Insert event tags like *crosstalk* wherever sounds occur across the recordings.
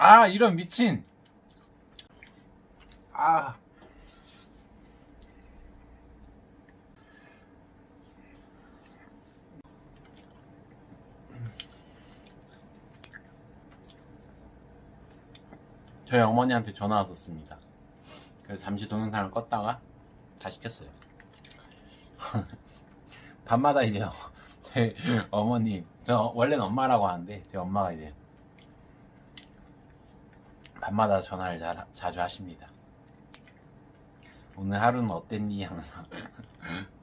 아 이런 미친. 아. 저희 어머니한테 전화 왔었습니다. 그래서 잠시 동영상을 껐다가 다시 켰어요. *laughs* 밤마다 이제 *laughs* 제 어머니 저 원래는 엄마라고 하는데 제 엄마가 이제 밤마다 전화를 자, 자주 하십니다. 오늘 하루는 어땠니? 항상. *laughs*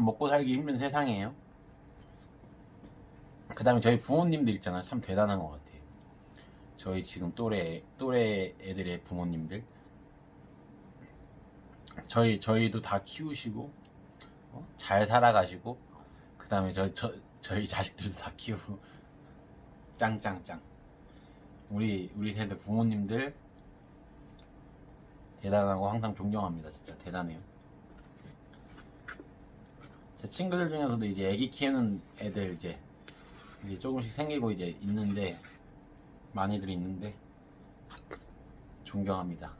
참 먹고 살기 힘든 세상이에요. 그 다음에 저희 부모님들 있잖아요. 참 대단한 것 같아요. 저희 지금 또래, 또래 애들의 부모님들. 저희, 저희도 다 키우시고, 어? 잘 살아가시고, 그 다음에 저, 저, 저희 자식들도 다 키우고, 짱짱짱. 우리, 우리 세대 부모님들 대단하고 항상 존경합니다. 진짜 대단해요. 제 친구들 중에서도 이제 애기 키우는 애들 이제 이제 조금씩 생기고 이제 있는데 많이들 있는데 존경합니다.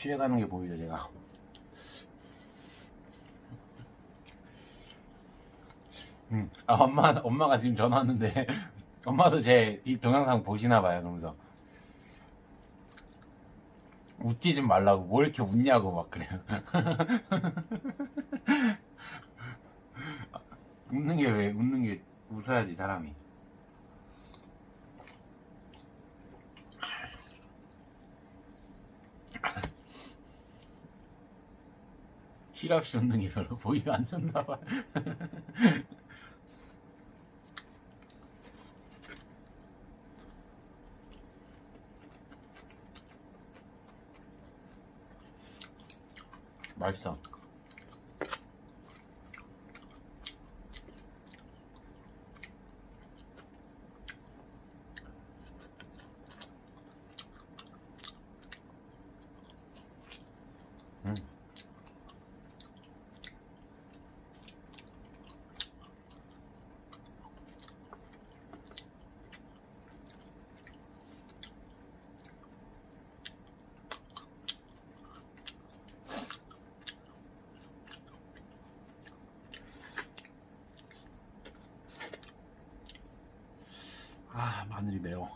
취해가는 게 보이죠 제가. 음, 아, 엄마 엄마가 지금 전화 왔는데 *laughs* 엄마도 제 이 동영상 보시나 봐요. 그러면서 웃지 좀 말라고 뭐 이렇게 웃냐고 막 그래요. *laughs* 웃는 게 왜 웃는 게 웃어야지 사람이. 별로 보이가 안 좋나 봐. 맛있어. 아 마늘이 매워.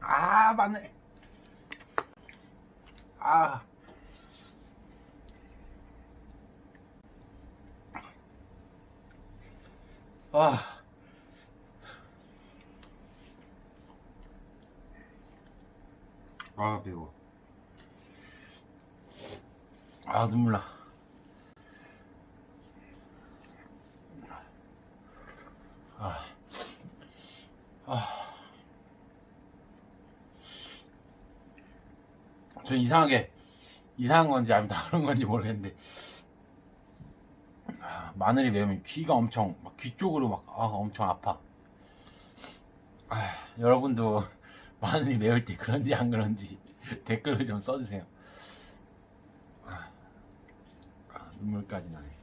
아 마늘. 아. 아. 아 매워. 아 눈물 나. 저 이상하게 이상한 건지 아니면 다른 건지 모르겠는데 아, 마늘이 매우면 귀가 엄청 막 귀 쪽으로 막 아, 엄청 아파. 아, 여러분도 *laughs* 마늘이 매울 때 그런지 안 그런지 *laughs* 댓글을 좀 써주세요. 아. 여기까지 나네.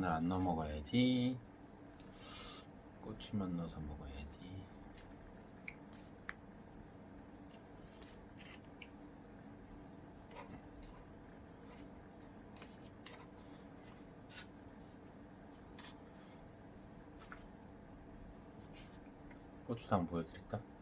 마늘 안 넣어 먹어야지. 고추만 넣어서 먹어야지. 고추도 한번 보여드릴까?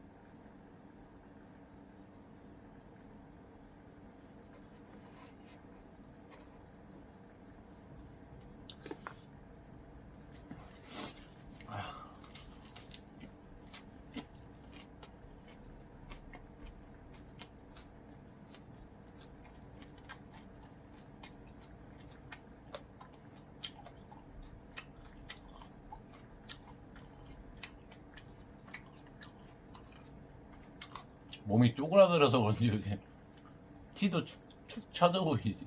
몸이 쪼그라들어서 그런지 요새 티도 축, 축 쳐져 보이지.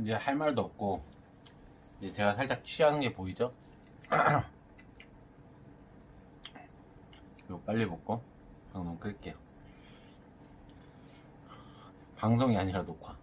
이제 할 말도 없고 이제 제가 살짝 취하는 게 보이죠? *clears throat* 이거 빨리 먹고 방송 끌게요. 방송이 아니라 녹화.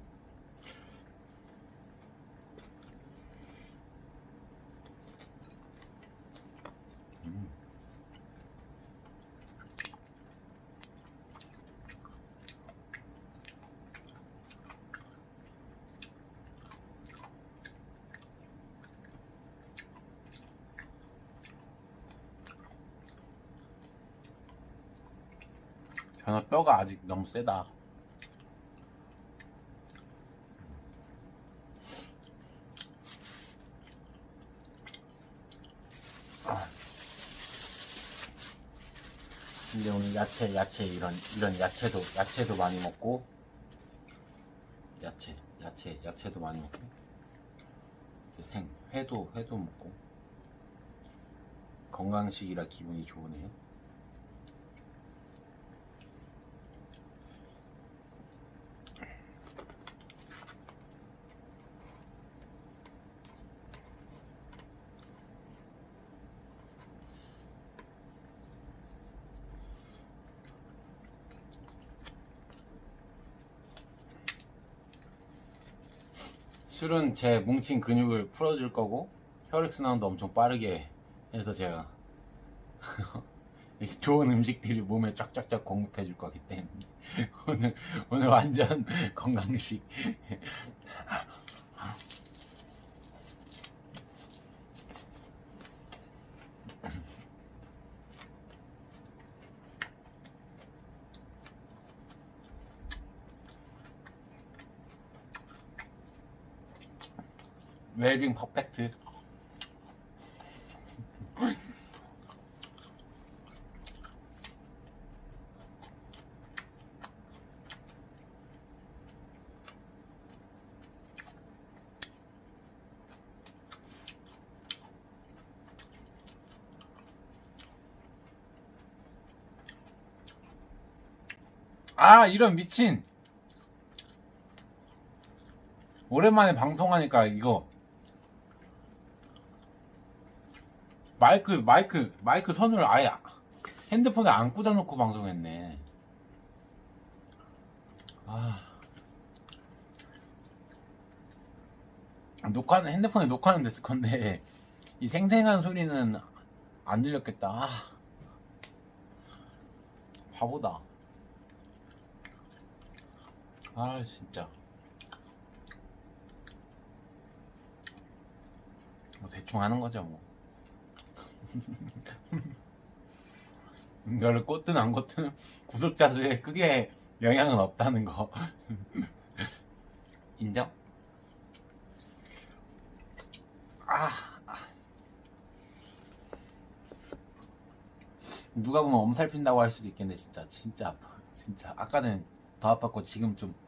변화 뼈가 아직 너무 세다. 아. 근데 오늘 야채, 야채 이런 이런 야채도 야채도 많이 먹고 야채, 야채, 야채도 많이 먹고 생 회도 회도 먹고 건강식이라 기분이 좋으네요. 술은 제 뭉친 근육을 풀어줄 거고 혈액순환도 엄청 빠르게 해서 제가 *laughs* 이 좋은 음식들이 몸에 쫙쫙쫙 공급해 줄 거기 때문에 *laughs* 오늘 오늘 완전 *laughs* 건강식 웰빙 퍼펙트. 아 이런 미친. 오랜만에 방송하니까 이거 마이크 마이크 마이크 선을 아예 핸드폰에 안 꽂아놓고 방송했네. 아 녹화는 핸드폰에 녹화는 됐을 건데 이 생생한 소리는 안 들렸겠다. 아, 바보다. 아 진짜. 뭐 대충 하는 거죠 뭐. *laughs* 이거를 꽂든 안 꽂든 구독자 수에 크게 영향은 없다는 거. *laughs* 인정? 아, 아. 누가 보면 엄살 핀다고 할 수도 있겠는데 진짜 진짜 아파 진짜 아까 전에 더 아팠고 지금 좀 좀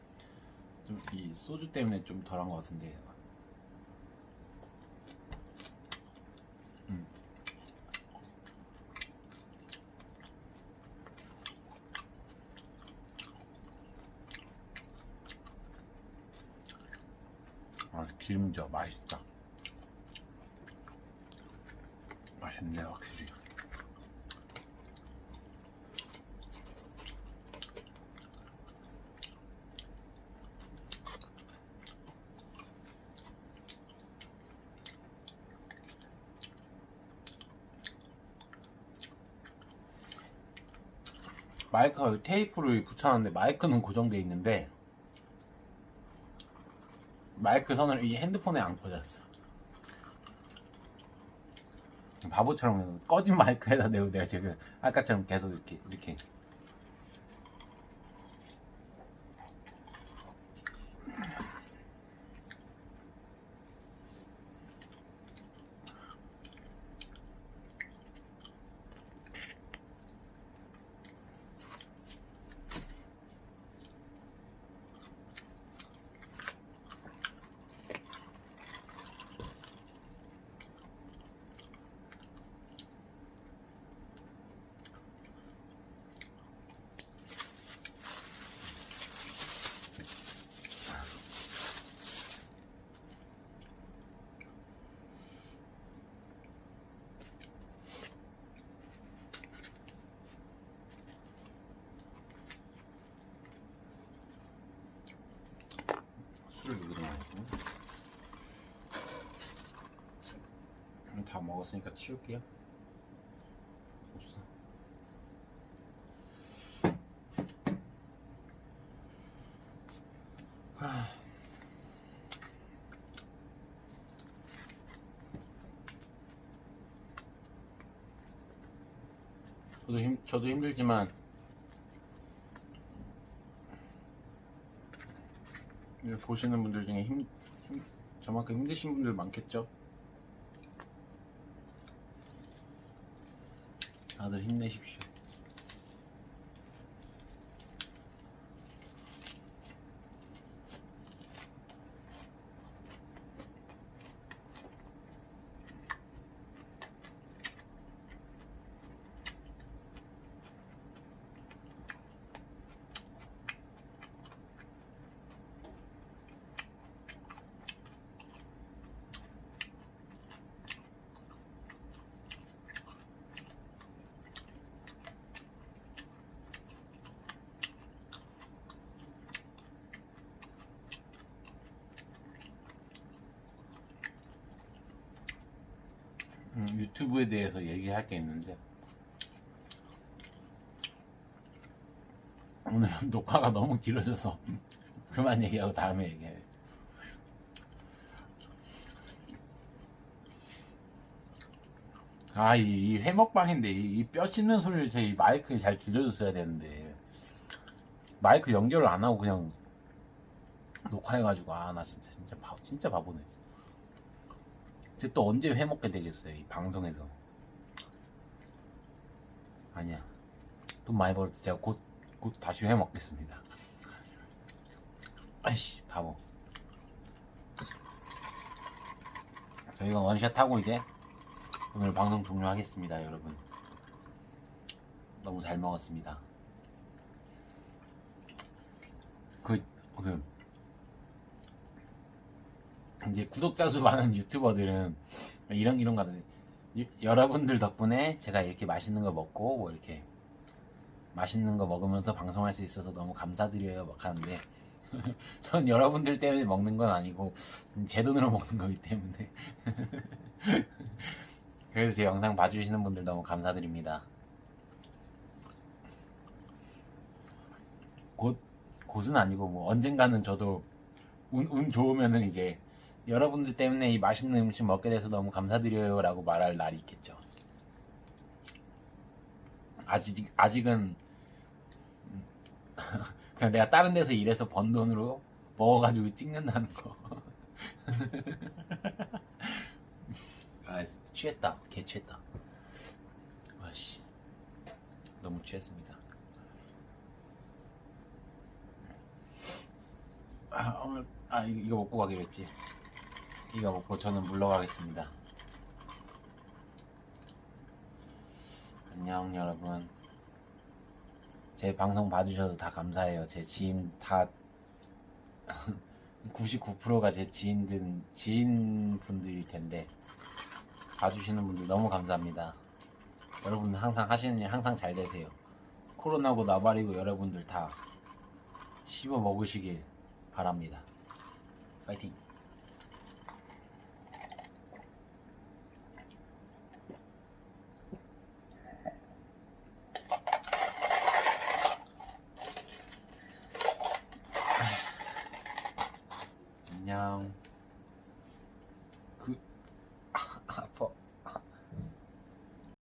이 소주 때문에 좀 덜한 것 같은데 음. 아 기름져. 맛있다. 맛있네 확실히. 마이크가 테이프를 붙여놨는데 마이크는 고정돼 있는데 마이크 선을 이 핸드폰에 안 꽂았어. 바보처럼 꺼진 마이크에다 내고 내가 지금 아까처럼 계속 이렇게 이렇게 여기다 마시고 다 먹었으니까 치울게요. 없어. 하. 저도 힘 저도 힘들지만 이거 보시는 분들 중에 힘, 힘 저만큼 힘드신 분들 많겠죠? 다들 힘내십시오. 음, 유튜브에 대해서 얘기할 게 있는데 오늘은 *laughs* 녹화가 너무 길어져서 *laughs* 그만 얘기하고 다음에 얘기해. 아, 이, 이 회먹방인데 이뼈 씹는 소리를 제이 마이크에 잘 들려줬어야 되는데 마이크 연결을 안 하고 그냥 녹화해가지고 아 나 진짜 진짜 바 진짜 바보네. 이제 또 언제 회먹게 되겠어요 이 방송에서. 아니야. 돈 많이 벌어도 제가 곧, 곧 다시 회먹겠습니다. 아이씨 바보. 저희가 원샷 하고 이제 오늘 방송 종료하겠습니다 여러분. 너무 잘 먹었습니다. 그, 그 이제 구독자 수 많은 유튜버들은 이런 이런 거는 여러분들 덕분에 제가 이렇게 맛있는 거 먹고 뭐 이렇게 맛있는 거 먹으면서 방송할 수 있어서 너무 감사드려요. 막 하는데 *laughs* 전 여러분들 때문에 먹는 건 아니고 제 돈으로 먹는 거기 때문에. *laughs* 그래서 제 영상 봐주시는 분들 너무 감사드립니다. 곧 곧은 아니고 뭐 언젠가는 저도 운, 운 좋으면은 이제 여러분들 때문에 이 맛있는 음식 먹게 돼서 너무 감사드려요 라고 말할 날이 있겠죠. 아직, 아직은 음, *laughs* 그냥 내가 다른 데서 일해서 번 돈으로 먹어가지고 찍는다는 거. *laughs* 아 취했다. 개 취했다. 아씨 너무 취했습니다. 아 오늘 아 이거 먹고 가기로 했지. 이거 먹고 저는 물러가겠습니다. 안녕 여러분. 제 방송 봐주셔서 다 감사해요. 제 지인 다 *laughs* 99%가 제 지인들 지인 분들일 텐데 봐주시는 분들 너무 감사합니다. 여러분 항상 하시는 일 항상 잘 되세요. 코로나고 나발이고 여러분들 다 씹어 먹으시길 바랍니다. 파이팅.